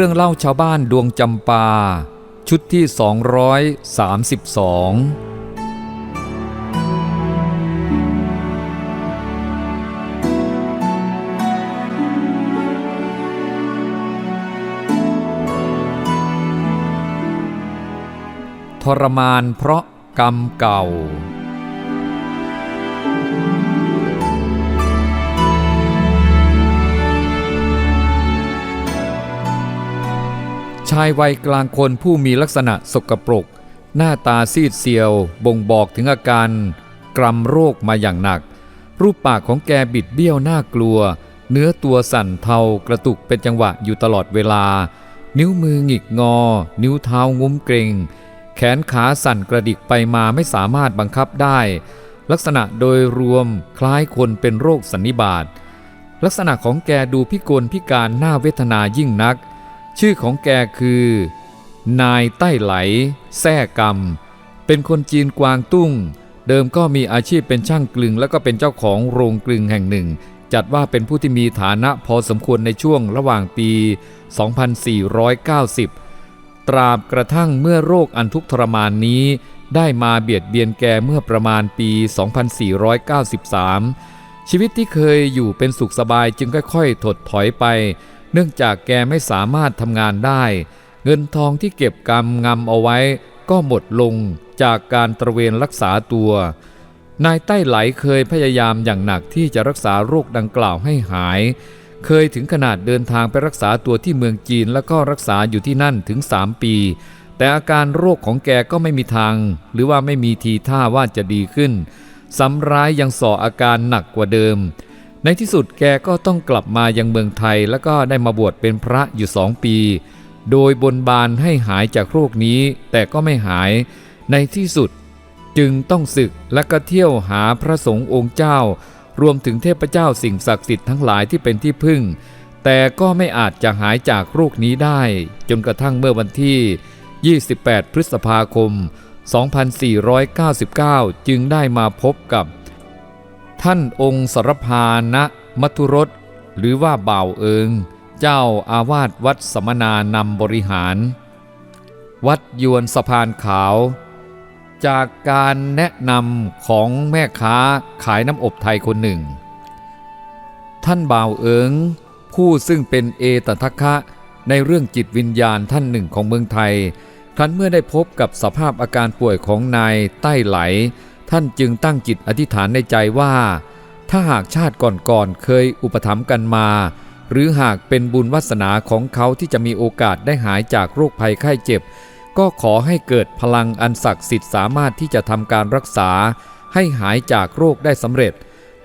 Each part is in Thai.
รื่องเล่าชาวบ้านดวงจำปา ชุดที่ 232ทรมานเพราะกรรมเก่า ชายวัยกลางคนผู้มีลักษณะสกปรก หน้าตาซีดเซียว บ่งบอกถึงอาการกรำโรคมาอย่างหนัก รูปปากของแกบิดเบี้ยวน่ากลัว เนื้อตัวสั่นเทากระตุกเป็นจังหวะอยู่ตลอดเวลา นิ้วมือหงิกงอ นิ้วเท้างุ้มเกรงแขนขาสั่นกระดิกไปมาไม่สามารถบังคับได้ ลักษณะโดยรวมคล้ายคนเป็นโรคสันนิบาตลักษณะของแกดูพิกลพิการน่าเวทนายิ่งนัก ชื่อของแกคือ นายใต้ไหล แท่กรรม เป็นคนจีนกวางตุ้ง เดิมก็มีอาชีพเป็นช่างกลึง แล้วก็เป็นเจ้าของโรงกลึงแห่งหนึ่ง จัดว่าเป็นผู้ที่มีฐานะพอสมควรในช่วงระหว่างปี 2490 ตราบกระทั่งเมื่อโรคอันทุกข์ทรมานนี้ ได้มาเบียดเบียนแกเมื่อประมาณปี 2493 ชีวิตที่เคยอยู่เป็นสุขสบายจึงค่อยๆ ถดถอยไป เนื่องจากแกไม่สามารถทำงานได้ เงินทองที่เก็บกำงำเอาไว้ ก็หมดลงจากการตระเวนรักษาตัวนายใต้ไหลเคยพยายามอย่างหนักที่จะรักษาโรคดังกล่าวให้หาย เคยถึงขนาดเดินทางไปรักษาตัวที่เมืองจีนแล้วก็รักษาอยู่ที่นั่นถึง 3 ปี แต่อาการโรคของแกก็ไม่มีทาง หรือว่าไม่มีทีท่าว่าจะดีขึ้น ซ้ำร้ายยังส่ออาการหนักกว่าเดิม ในที่สุดแกก็ต้องกลับมายังเมืองไทยแล้วก็ได้มาบวชเป็นพระอยู่สองปี โดยบนบานให้หายจากโรคนี้แต่ก็ไม่หายในที่สุดจึงต้องศึกและก็เที่ยวหาพระสงฆ์องค์เจ้า รวมถึงเทพเจ้าสิ่งศักดิ์สิทธิ์ทั้งหลายที่เป็นที่พึ่ง แต่ก็ไม่อาจจะหายจากโรคนี้ได้ จนกระทั่งเมื่อวันที่ 28 พฤษภาคม 2499 จึงได้มาพบกับ ท่านองค์สรพานะมัทุรสหรือว่าบ่าวเอิง เจ้าอาวาสวัดสมนานำบริหาร วัดยวนสะพานขาว จากการแนะนำของแม่ค้าขายน้ำอบไทยคนหนึ่ง ท่านบ่าวเอิง ผู้ซึ่งเป็นเอตทัคคะในเรื่องจิตวิญญาณท่านหนึ่งของเมืองไทยครั้นเมื่อได้พบกับสภาพอาการป่วยของนายใต้ไหล ท่านจึงตั้งจิตอธิษฐานในใจว่า ถ้าหากชาติก่อนๆเคยอุปถัมภ์กันมา หรือหากเป็นบุญวาสนาของเขาที่จะมีโอกาสได้หายจากโรคภัยไข้เจ็บ ก็ขอให้เกิดพลังอันศักดิ์สิทธิ์สามารถที่จะทำการรักษา ให้หายจากโรคได้สำเร็จ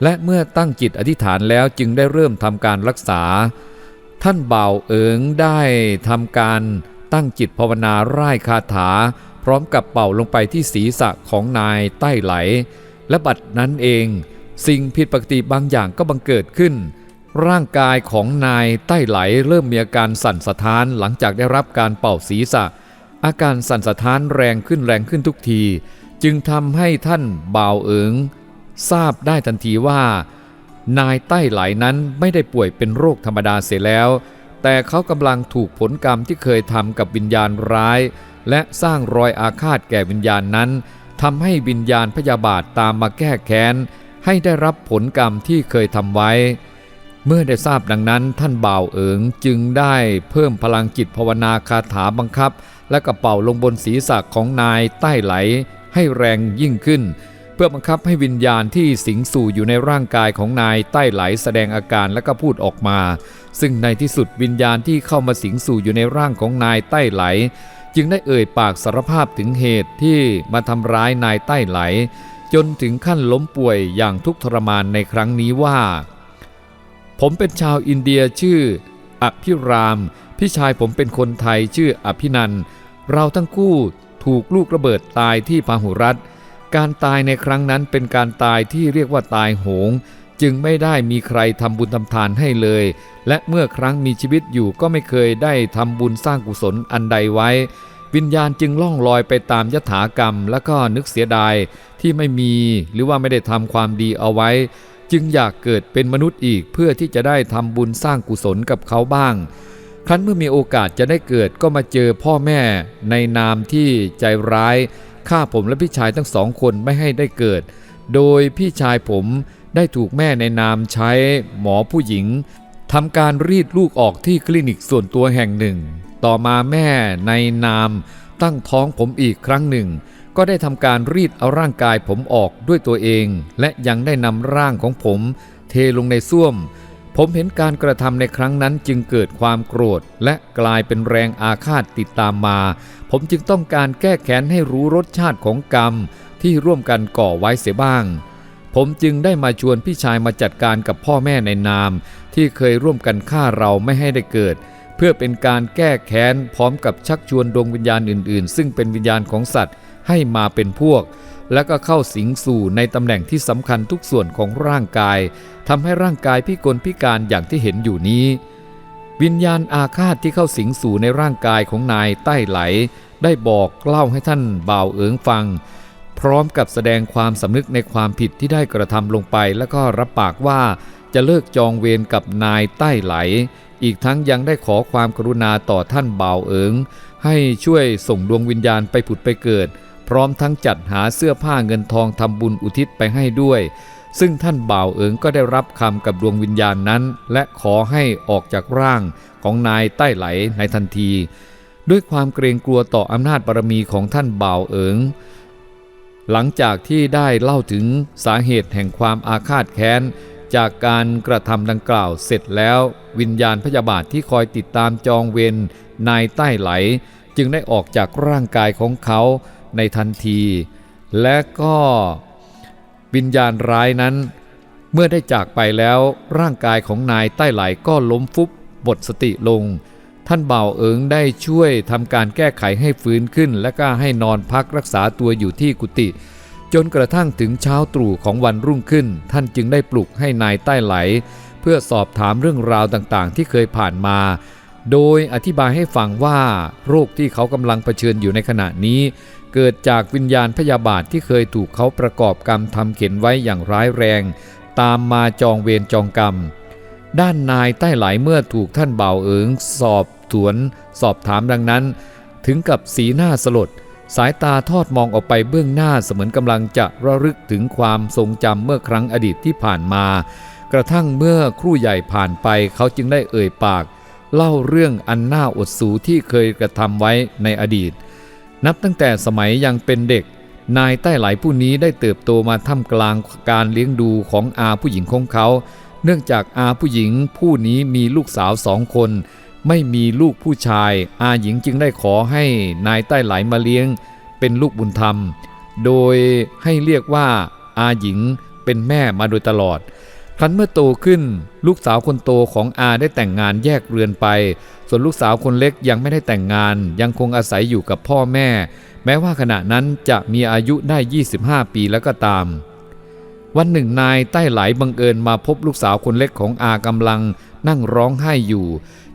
และเมื่อตั้งจิตอธิษฐานแล้วจึงได้เริ่มทำการรักษา ท่านเบาเอิงได้ทำการตั้งจิตภาวนาร่ายคาถา พร้อมกับเป่าลงไปที่ศีรษะของนายใต้ไหล และบัดนั้นเอง สิ่งผิดปกติบางอย่างก็บังเกิดขึ้น ร่างกายของนายใต้ไหลเริ่มมีอาการสั่นสะท้านหลังจากได้รับการเป่าศีรษะ อาการสั่นสะท้านแรงขึ้นแรงขึ้นทุกที จึงทำให้ท่านบ่าวเอิง ทราบได้ทันทีว่า นายใต้ไหลนั้นไม่ได้ป่วยเป็นโรคธรรมดาเสียแล้ว แต่เขากำลังถูกผลกรรมที่เคยทำกับวิญญาณร้าย และสร้างรอยอาฆาตแก่วิญญาณนั้นทำให้วิญญาณพยาบาทตามมาแก้แค้น ให้ได้รับผลกรรมที่เคยทำไว้ เมื่อได้ทราบดังนั้นท่านบ่าวเอิงจึงได้เพิ่มพลังจิตภาวนาคาถาบังคับ และกระเป๋าลงบนศีรษะของนายใต้ไหล ให้แรงยิ่งขึ้น เพื่อบังคับให้วิญญาณที่สิงสู่อยู่ในร่างกายของนายใต้ไหลแสดงอาการและก็พูดออกมา ซึ่งในที่สุดวิญญาณที่เข้ามาสิงสู่อยู่ในร่างของนายใต้ไหล จึงได้เอ่ยปากสารภาพถึงเหตุที่มาทำร้ายนายใต้ไหล จนถึงขั้นล้มป่วยอย่างทุกข์ทรมานในครั้งนี้ว่า ผมเป็นชาวอินเดียชื่ออภิราม พี่ชายผมเป็นคนไทยชื่ออภินันเราทั้งคู่ถูกลูกระเบิดตายที่พาหุรัตการตายในครั้งนั้นเป็นการตายที่เรียกว่าตายโหง จึงไม่ได้มีใครทำบุญทำทานให้เลย และเมื่อครั้งมีชีวิตอยู่ก็ไม่เคยได้ทำบุญสร้างกุศลอันใดไว้ วิญญาณจึงล่องลอยไปตามยถากรรม แล้วก็นึกเสียดายที่ไม่มี หรือว่าไม่ได้ทำความดีเอาไว้ จึงอยากเกิดเป็นมนุษย์อีกเพื่อที่จะได้ทำบุญสร้างกุศลกับเขาบ้าง ครั้นเมื่อมีโอกาสจะได้เกิดก็มาเจอพ่อแม่ในนามที่ใจร้ายฆ่าผมและพี่ชายทั้งสองคนไม่ให้ได้เกิด โดยพี่ชายผม ได้ถูกแม่ในนามใช้หมอผู้หญิงทำการรีดลูกออกที่คลินิกส่วนตัวแห่งหนึ่ง ต่อมาแม่ในนามตั้งท้องผมอีกครั้งหนึ่ง ก็ได้ทำการรีดเอาร่างกายผมออกด้วยตัวเอง และยังได้นำร่างของผม เทลงในส้วม ผมเห็นการกระทำในครั้งนั้นจึงเกิดความโกรธ และกลายเป็นแรงอาฆาตติดตามมา ผมจึงต้องการแก้แค้นให้รู้รสชาติของกรรมที่ร่วมกันก่อไว้เสียบ้าง ผมจึงได้มาชวนพี่ชายมาจัดการกับพ่อแม่ในนาม ที่เคยร่วมกันฆ่าเราไม่ให้ได้เกิด เพื่อเป็นการแก้แค้นพร้อมกับชักชวนดวงวิญญาณอื่น ๆ ซึ่งเป็นวิญญาณของสัตว์ให้มาเป็นพวก แล้วก็เข้าสิงสู่ในตำแหน่งที่สำคัญทุกส่วนของร่างกายทำให้ร่างกายพิกลพิการอย่างที่เห็นอยู่นี้ วิญญาณอาฆาตที่เข้าสิงสู่ในร่างกายของนายใต้ไหล ได้บอกเล่าให้ท่านบ่าวเอิงฟัง พร้อมกับแสดงความสำนึกในความผิดที่ได้กระทำลงไป แล้วก็รับปากว่าจะเลิกจองเวรกับนายใต้ไหล อีกทั้งยังได้ขอความกรุณาต่อท่านบ่าวเอิง ให้ช่วยส่งดวงวิญญาณไปผุดไปเกิด พร้อมทั้งจัดหาเสื้อผ้าเงินทองทำบุญอุทิศไปให้ด้วย ซึ่งท่านบ่าวเอิงก็ได้รับคำกับดวงวิญญาณนั้น และขอให้ออกจากร่างของนายใต้ไหลในทันที ด้วยความเกรงกลัวต่ออำนาจบารมีของท่านบ่าวเอิง หลังจากที่ได้เล่าถึงสาเหตุแห่งความอาฆาตแค้น จากการกระทำดังกล่าวเสร็จแล้ว วิญญาณพยาบาทที่คอยติดตามจองเวรนายใต้ไหล จึงได้ออกจากร่างกายของเขาในทันที และก็วิญญาณร้ายนั้น เมื่อได้จากไปแล้วร่างกายของนายใต้ไหลก็ล้มฟุบหมดสติลง ท่านเบาเอิงได้ช่วยทำการแก้ไขให้ฟื้นขึ้น และก็ให้นอนพักรักษาตัวอยู่ที่กุฏิจนกระทั่งถึงเช้าตรู่ของวันรุ่งขึ้น ท่านจึงได้ปลุกให้นายใต้ไหล เพื่อสอบถามเรื่องราวต่างๆ ที่เคยผ่านมา โดยอธิบายให้ฟังว่าโรคที่เขากำลังเผชิญอยู่ในขณะนี้ เกิดจากวิญญาณพยาบาทที่เคยถูกเขาประกอบกรรมทำเข็นไว้อย่างร้ายแรง ตามมาจองเวรจองกรรม ด้านนายใต้ไหลเมื่อถูกท่านเบาเอิงสอบ ถวน สอบถามดังนั้น ถึงกับสีหน้าสลด สายตาทอดมองออกไปเบื้องหน้าเสมือนกำลังจะระลึกถึงความทรงจำเมื่อครั้งอดีตที่ผ่านมา กระทั่งเมื่อครู่ใหญ่ผ่านไปเขาจึงได้เอ่ยปาก เล่าเรื่องอันน่าอดสูที่เคยกระทำไว้ในอดีต นับตั้งแต่สมัยยังเป็นเด็ก นายใต้ไหลผู้นี้ได้เติบโตมาท่ามกลางการเลี้ยงดูของอาผู้หญิงของเขาเนื่องจากอาผู้หญิงผู้นี้มีลูกสาวสองคน ไม่มีลูกผู้ชาย อาหญิงจึงได้ขอให้นายใต้ไหลมาเลี้ยง เป็นลูกบุญธรรม โดยให้เรียกว่าอาหญิงเป็นแม่มาโดยตลอด ครั้นเมื่อโตขึ้น ลูกสาวคนโตของอาได้แต่งงานแยกเรือนไป ส่วนลูกสาวคนเล็กยังไม่ได้แต่งงาน ยังคงอาศัยอยู่กับพ่อแม่ แม้ว่าขณะนั้นจะมีอายุได้ 25 ปีแล้วก็ตาม วันหนึ่งนายใต้ไหลบังเอิญมาพบลูกสาวคนเล็กของอากำลัง นั่งร้องไห้อยู่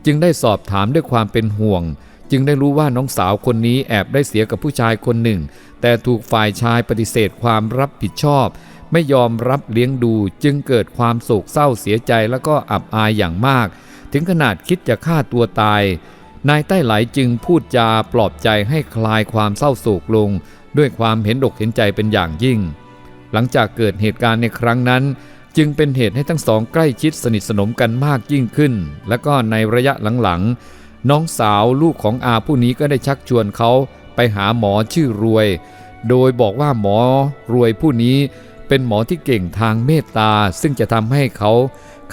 จึงได้สอบถามด้วยความเป็นห่วง จึงได้รู้ว่าน้องสาวคนนี้แอบได้เสียกับผู้ชายคนหนึ่ง แต่ถูกฝ่ายชายปฏิเสธความรับผิดชอบ ไม่ยอมรับเลี้ยงดูจึงเกิดความโศกเศร้าเสียใจแล้วก็อับอายอย่างมาก ถึงขนาดคิดจะฆ่าตัวตาย นายใต้ไหลจึงพูดจาปลอบใจให้คลายความเศร้าโศกลง ด้วยความเห็นอกเห็นใจเป็นอย่างยิ่ง หลังจากเกิดเหตุการณ์ในครั้งนั้น จึงเป็นเหตุให้ทั้งสองใกล้ชิดสนิทสนมกันมากยิ่งขึ้น และก็ในระยะหลังๆ น้องสาวลูกของอาผู้นี้ก็ได้ชักชวนเขาไปหาหมอชื่อรวย โดยบอกว่าหมอรวยผู้นี้เป็นหมอที่เก่งทางเมตตา ซึ่งจะทำให้เขา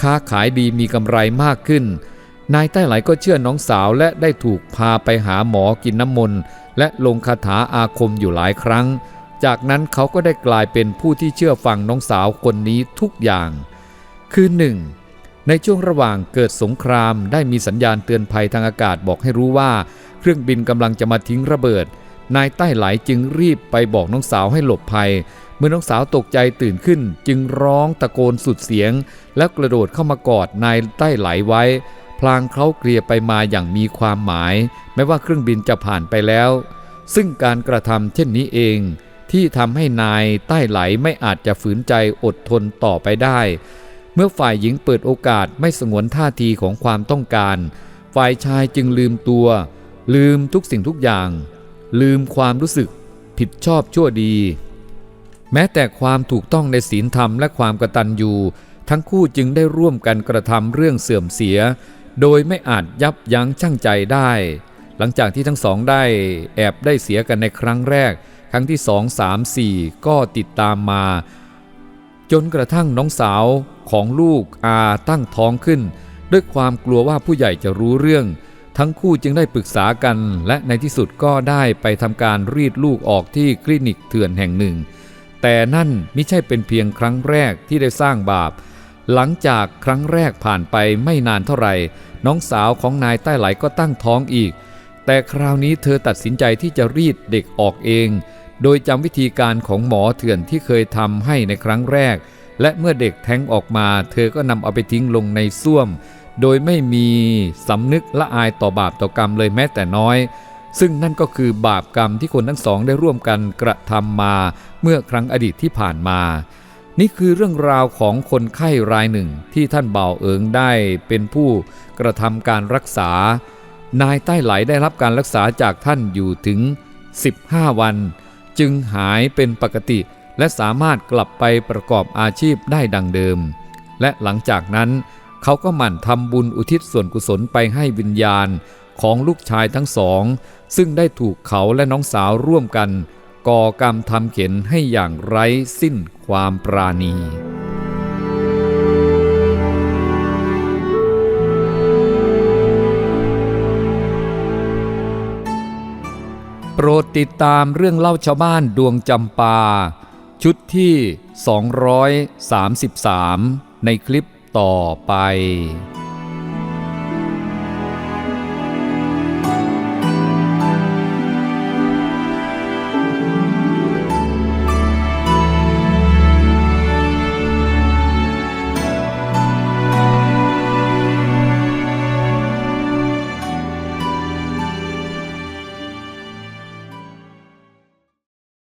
ค้าขายดีมีกำไรมากขึ้น นายใต้ไหลก็เชื่อน้องสาวและได้ถูกพาไปหาหมอกินน้ำมนต์และลงคาถาอาคมอยู่หลายครั้ง จากนั้นเขาก็ได้กลายเป็นผู้ที่เชื่อฟังน้องสาวคนนี้ทุกอย่าง คือหนึ่งในช่วงระหว่างเกิดสงครามได้มีสัญญาณเตือนภัยทางอากาศบอกให้รู้ว่า เครื่องบินกำลังจะมาทิ้งระเบิด นายใต้ไหลจึงรีบไปบอกน้องสาวให้หลบภัย เมื่อน้องสาวตกใจตื่นขึ้น จึงร้องตะโกนสุดเสียง แล้วกระโดดเข้ามากอดนายใต้ไหลไว้ พลางเขาเกลียไปมาอย่างมีความหมาย แม้ว่าเครื่องบินจะผ่านไปแล้ว ซึ่งการกระทำเช่นนี้เอง ที่ทำให้นายใต้ไหลไม่อาจจะฝืนใจอดทนต่อไปได้ เมื่อฝ่ายหญิงเปิดโอกาสไม่สงวนท่าทีของความต้องการ ฝ่ายชายจึงลืมตัว ลืมทุกสิ่งทุกอย่าง ลืมความรู้สึก ผิดชอบชั่วดี แม้แต่ความถูกต้องในศีลธรรมและความกตัญญูทั้งคู่จึงได้ร่วมกันกระทำเรื่องเสื่อมเสีย โดยไม่อาจยับยั้งชั่งใจได้ หลังจากที่ทั้งสองได้แอบได้เสียกันในครั้งแรก ครั้งที่สองสามสี่ก็ติดตามมา จนกระทั่งน้องสาวของลูกอาตั้งท้องขึ้น ด้วยความกลัวว่าผู้ใหญ่จะรู้เรื่อง ทั้งคู่จึงได้ปรึกษากัน และในที่สุดก็ได้ไปทำการรีดลูกออกที่คลินิกเถื่อนแห่งหนึ่ง แต่นั่นไม่ใช่เป็นเพียงครั้งแรกที่ได้สร้างบาป หลังจากครั้งแรกผ่านไปไม่นานเท่าไหร่ น้องสาวของนายใต้ไหลก็ตั้งท้องอีก แต่คราวนี้เธอตัดสินใจที่จะรีดเด็กออกเอง โดยจำวิธีการของหมอเถื่อนที่เคยทำให้ในครั้งแรก และเมื่อเด็กแท้งออกมา เธอก็นำเอาไปทิ้งลงในส้วม โดยไม่มีสำนึกละอายต่อบาปต่อกรรมเลยแม้แต่น้อย ซึ่งนั่นก็คือบาปกรรมที่คนทั้งสองได้ร่วมกันกระทำมาเมื่อครั้งอดีตที่ผ่านมานี่คือเรื่องราวของคนไข้รายหนึ่งที่ท่านเบาเอิงได้เป็นผู้กระทำการรักษา นายใต้ไหลได้รับการรักษาจากท่านอยู่ถึง 15 วัน จึงหายเป็นปกติ และสามารถกลับไปประกอบอาชีพได้ดังเดิม และหลังจากนั้น เขาก็หมั่นทำบุญอุทิศส่วนกุศลไปให้วิญญาณของลูกชายทั้งสอง ซึ่งได้ถูกเขาและน้องสาวร่วมกัน ก่อกรรมทำเข็นให้อย่างไร้สิ้นความปราณี โปรดติดตามเรื่องเล่าชาวบ้านดวงจำปา ชุดที่ 233 ในคลิปต่อไป